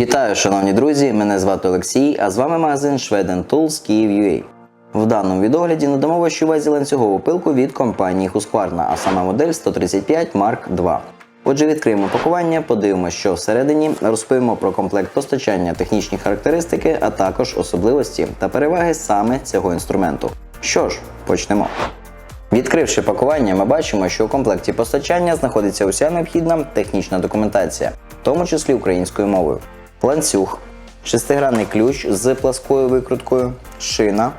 Вітаю, шановні друзі! Мене звати Олексій, а з вами магазин Schweden Tools Kyiv.ua. В даному відогляді надамо вашій увазі ланцюгову пилку від компанії Husqvarna, а саме модель 135 Mark II. Отже, відкриємо пакування, подивимося, що всередині, розповімо про комплект постачання, технічні характеристики, а також особливості та переваги саме цього інструменту. Що ж, почнемо. Відкривши пакування, ми бачимо, що у комплекті постачання знаходиться уся необхідна технічна документація, в тому числі українською мовою, ланцюг, шестигранний ключ з пласкою викруткою, шина,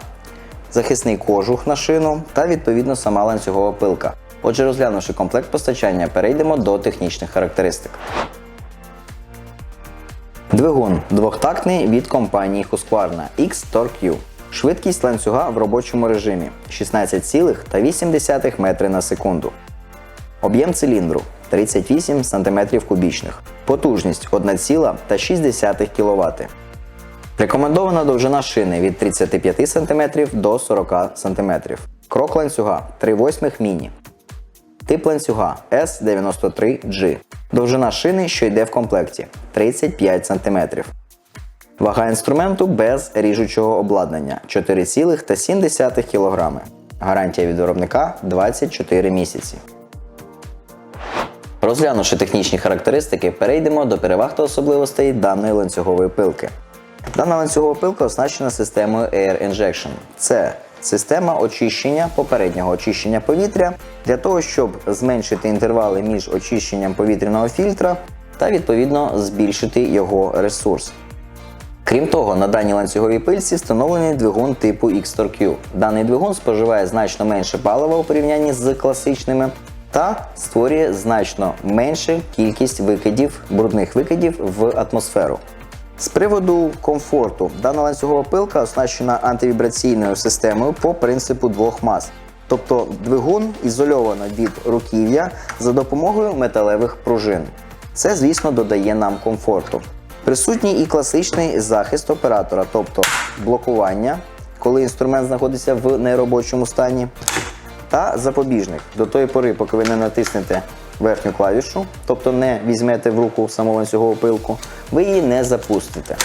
захисний кожух на шину та відповідно сама ланцюгова пилка. Отже, розглянувши комплект постачання, перейдемо до технічних характеристик. Двигун двохтактний від компанії Husqvarna X-Torque-U. Швидкість ланцюга в робочому режимі 16,8 метри на секунду. Об'єм циліндру 38 см кубічних. Потужність 1,6 кВт. Рекомендована довжина шини від 35 см до 40 см. Крок ланцюга 3,8 міні. Тип ланцюга S93G. Довжина шини, що йде в комплекті 35 см. Вага інструменту без ріжучого обладнання 4,7 кг. Гарантія від виробника 24 місяці. Розглянувши технічні характеристики, перейдемо до переваг та особливостей даної ланцюгової пилки. Дана ланцюгова пилка оснащена системою Air Injection. Це система очищення попереднього очищення повітря для того, щоб зменшити інтервали між очищенням повітряного фільтра та відповідно збільшити його ресурс. Крім того, на даній ланцюговій пильці встановлений двигун типу X-Torque. Даний двигун споживає значно менше палива у порівнянні з класичними та створює значно меншу кількість викидів, брудних викидів в атмосферу. З приводу комфорту, дана ланцюгова пилка оснащена антивібраційною системою по принципу двох мас. Тобто двигун ізольовано від руків'я за допомогою металевих пружин. Це, звісно, додає нам комфорту. Присутній і класичний захист оператора, тобто блокування, коли інструмент знаходиться в неробочому стані, та запобіжник до тої пори, поки ви не натиснете верхню клавішу, тобто не візьмете в руку саму ланцюгову пилку, ви її не запустите.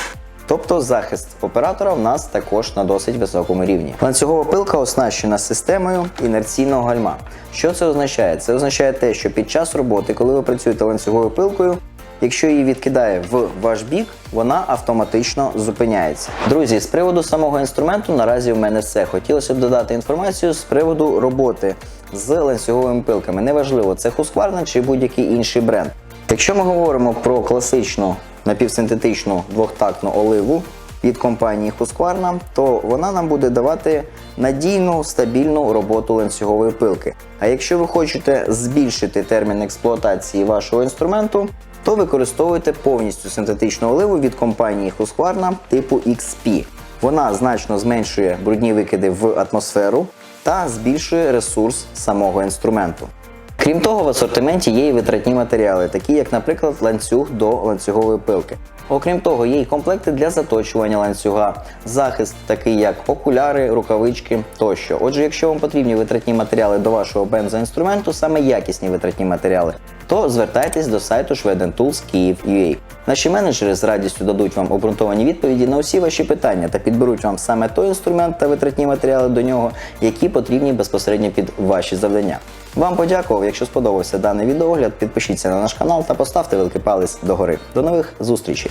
Тобто захист оператора в нас також на досить високому рівні. Ланцюгова пилка оснащена системою інерційного гальма. Що це означає? Це означає те, що під час роботи, коли ви працюєте ланцюговою пилкою, Якщо її відкидає в ваш бік, вона автоматично зупиняється. Друзі, з приводу самого інструменту наразі в мене все. Хотілося б додати інформацію з приводу роботи з ланцюговими пилками. Неважливо, це Husqvarna чи будь-який інший бренд. Якщо ми говоримо про класичну напівсинтетичну двохтактну оливу від компанії Husqvarna, то вона нам буде давати надійну стабільну роботу ланцюгової пилки. А якщо ви хочете збільшити термін експлуатації вашого інструменту, то використовуйте повністю синтетичну оливу від компанії Husqvarna типу XP. Вона значно зменшує брудні викиди в атмосферу та збільшує ресурс самого інструменту. Крім того, в асортименті є і витратні матеріали, такі як, наприклад, ланцюг до ланцюгової пилки. Окрім того, є й комплекти для заточування ланцюга, захист, такий як окуляри, рукавички тощо. Отже, якщо вам потрібні витратні матеріали до вашого бензоінструменту, саме якісні витратні матеріали, то звертайтесь до сайту Schweden Tools Kyiv.ua. Наші менеджери з радістю дадуть вам обґрунтовані відповіді на усі ваші питання та підберуть вам саме той інструмент та витратні матеріали до нього, які потрібні безпосередньо під ваші завдання. Вам подякував. Якщо сподобався даний відеогляд, підпишіться на наш канал та поставте великий палець догори. До нових зустрічей!